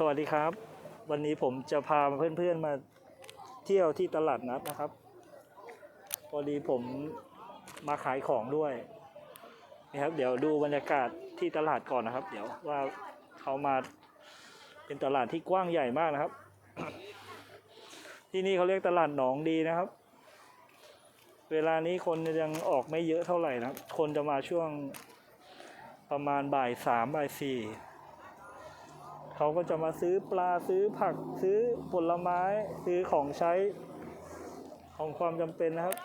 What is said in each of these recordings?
สวัสดีครับ วันนี้ผมจะพาเพื่อนๆมาเที่ยวที่ตลาดนัดนะครับ พอดีผมมาขายของด้วยนี่ครับ เดี๋ยวดูบรรยากาศที่ตลาดก่อนนะครับ เดี๋ยวว่าเขามาเป็นตลาดที่กว้างใหญ่มากนะครับ ที่นี่เขาเรียกตลาดหนองดีนะครับ เวลานี้คนยังออกไม่เยอะเท่าไหร่นะครับ คนจะมาช่วงประมาณบ่ายสามบ่ายสี่ เขาก็จะมาซื้อปลาซื้อผักซื้อผลไม้ซื้อของใช้ของความจำเป็นนะครับ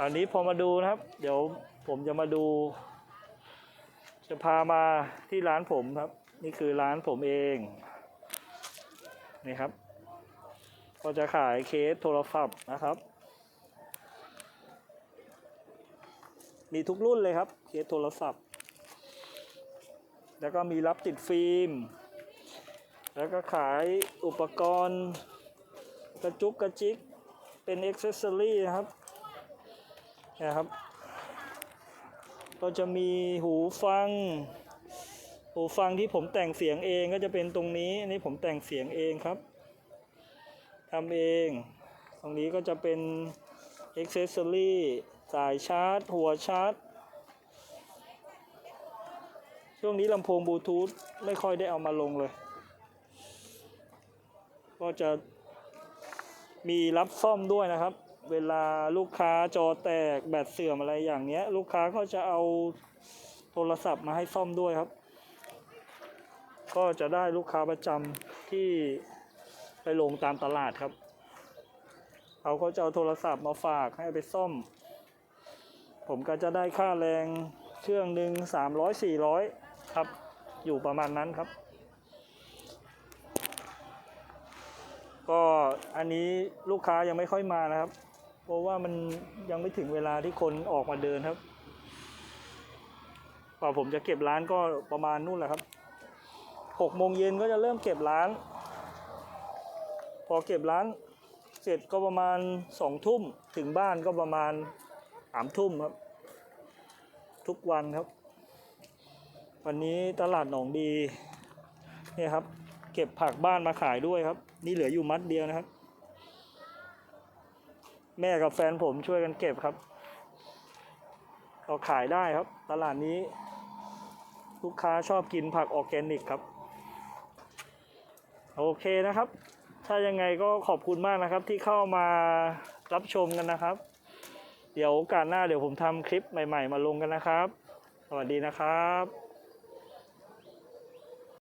อันนี้พอมาดูนะครับ เดี๋ยวผมจะมาดู จะพามาที่ร้านผมครับ นี่คือร้านผมเองนี่ครับ ก็จะขายเคสโทรศัพท์นะครับ มีทุกรุ่นเลยครับ เคสโทรศัพท์ แล้วก็มีรับติดฟิล์ม แล้วก็ขายอุปกรณ์กระจุกกระจิก เป็นอ็อกเซสซอรี่นะครับนะครับ ก็จะมีหูฟัง หูฟังที่ผมแต่งเสียงเองก็จะเป็นตรงนี้ อันนี้ผมแต่งเสียงเองครับทำเอง ตรงนี้ก็จะเป็นอ็อกเซสซอรี่สายชาร์จ หัวชาร์จ ช่วงนี้ลำโพงบลูทูธไม่ค่อยได้เอามาลงเลย ก็จะมีรับซ่อมด้วยนะครับ เวลาลูกค้าจอแตกแบตเสื่อมอะไรอย่างเนี้ย ลูกค้าก็จะเอาโทรศัพท์มาให้ซ่อมด้วยครับ ก็จะได้ลูกค้าประจำที่ไปลงตามตลาดครับเขาก็จะเอาโทรศัพท์มาฝากให้ไปซ่อม ผมก็จะได้ค่าแรงเครื่องหนึ่งสามร้อยสี่ร้อย ครับ อยู่ประมาณนั้นครับ ก็อันนี้ลูกค้ายังไม่ค่อยมานะครับ เพราะว่ามันยังไม่ถึงเวลาที่คนออกมาเดินครับกว่าผมจะเก็บร้านก็ประมาณนู่นแหละครับหกโมงเย็นก็จะเริ่มเก็บร้าน พอเก็บร้านเสร็จก็ประมาณสองทุ่มถึงบ้านก็ประมาณสามทุ่มครับ ทุกวันครับ วันนี้ตลาดหนองดีเนี่ยครับ เก็บผักบ้านมาขายด้วยครับ นี่เหลืออยู่มัดเดียวนะครับ แม่กับแฟนผมช่วยกันเก็บครับก็ขายได้ครับ ตลาดนี้ลูกค้าชอบกินผักออร์แกนิกครับ โอเคนะครับ ถ้ายังไงก็ขอบคุณมากนะครับ ที่เข้ามารับชมกันนะครับ เดี๋ยวโอกาสหน้าเดี๋ยวผมทำคลิปใหม่ ๆ มาลงกันนะครับ สวัสดีนะครับ